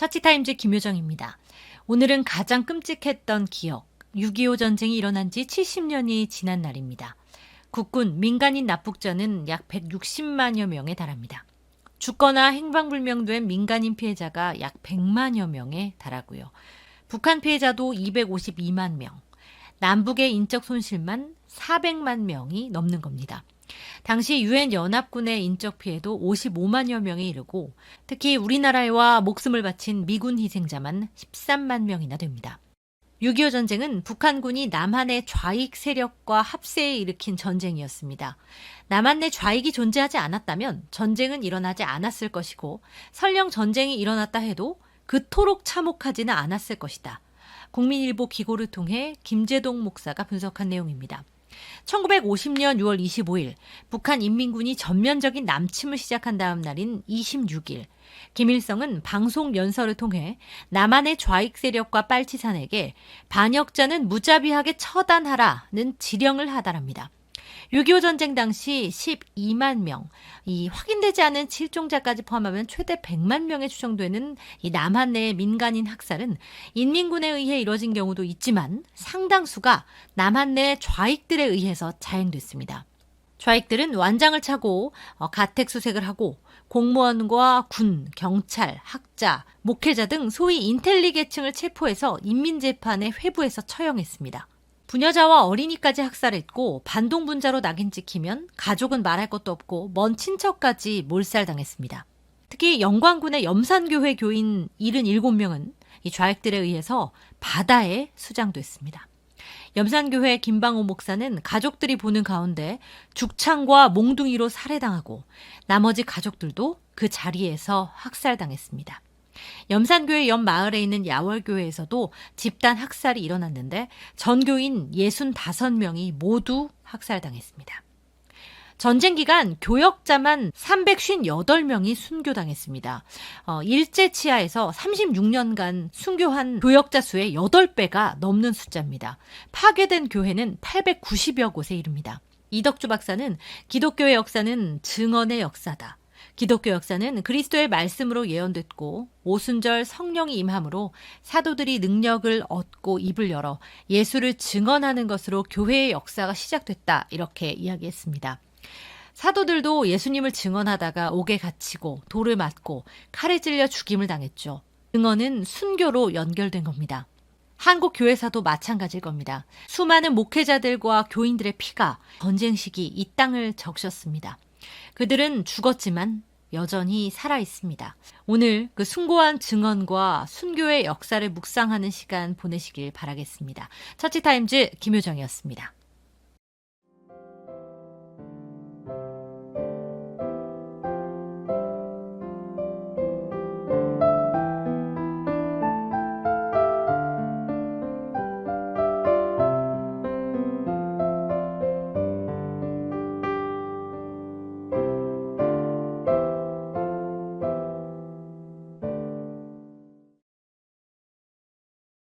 처치타임즈 김효정입니다. 오늘은 가장 끔찍했던 기억, 6.25 전쟁이 일어난 지 70년이 지난 날입니다. 국군 민간인 납북자는 약 160만여 명에 달합니다. 죽거나 행방불명된 민간인 피해자가 약 100만여 명에 달하고요. 북한 피해자도 252만 명, 남북의 인적 손실만 400만 명이 넘는 겁니다. 당시 유엔 연합군의 인적 피해도 55만여 명에 이르고 특히 우리나라와 목숨을 바친 미군 희생자만 13만 명이나 됩니다. 6.25 전쟁은 북한군이 남한의 좌익 세력과 합세에 일으킨 전쟁이었습니다. 남한 내 좌익이 존재하지 않았다면 전쟁은 일어나지 않았을 것이고 설령 전쟁이 일어났다 해도 그토록 참혹하지는 않았을 것이다. 국민일보 기고를 통해 김재동 목사가 분석한 내용입니다. 1950년 6월 25일 북한 인민군이 전면적인 남침을 시작한 다음 날인 26일 김일성은 방송 연설을 통해 남한의 좌익 세력과 빨치산에게 반역자는 무자비하게 처단하라는 지령을 하달합니다. 6.25 전쟁 당시 12만 명, 이 확인되지 않은 실종자까지 포함하면 최대 100만 명에 추정되는 이 남한 내 민간인 학살은 인민군에 의해 이뤄진 경우도 있지만 상당수가 남한 내 좌익들에 의해서 자행됐습니다. 좌익들은 완장을 차고 어, 가택수색을 하고 공무원과 군, 경찰, 학자, 목회자 등 소위 인텔리 계층을 체포해서 인민재판에 회부해서 처형했습니다. 부녀자와 어린이까지 학살했고 반동분자로 낙인 찍히면 가족은 말할 것도 없고 먼 친척까지 몰살당했습니다. 특히 영광군의 염산교회 교인 77명은 이 좌익들에 의해서 바다에 수장됐습니다. 염산교회 김방호 목사는 가족들이 보는 가운데 죽창과 몽둥이로 살해당하고 나머지 가족들도 그 자리에서 학살당했습니다. 염산교회 옆 마을에 있는 야월교회에서도 집단 학살이 일어났는데 전교인 65명이 모두 학살당했습니다. 전쟁 기간 교역자만 358명이 순교당했습니다. 어, 일제 치하에서 36년간 순교한 교역자 수의 8배가 넘는 숫자입니다. 파괴된 교회는 890여 곳에 이릅니다. 이덕주 박사는 기독교의 역사는 증언의 역사다. 기독교 역사는 그리스도의 말씀으로 예언됐고 오순절 성령이 임함으로 사도들이 능력을 얻고 입을 열어 예수를 증언하는 것으로 교회의 역사가 시작됐다. 이렇게 이야기했습니다. 사도들도 예수님을 증언하다가 옥에 갇히고 돌을 맞고 칼에 찔려 죽임을 당했죠. 증언은 순교로 연결된 겁니다. 한국 교회사도 마찬가지일 겁니다. 수많은 목회자들과 교인들의 피가 전쟁 시기 이 땅을 적셨습니다. 그들은 죽었지만 여전히 살아 있습니다. 오늘 그 숭고한 증언과 순교의 역사를 묵상하는 시간 보내시길 바라겠습니다. 처치타임즈 김효정이었습니다.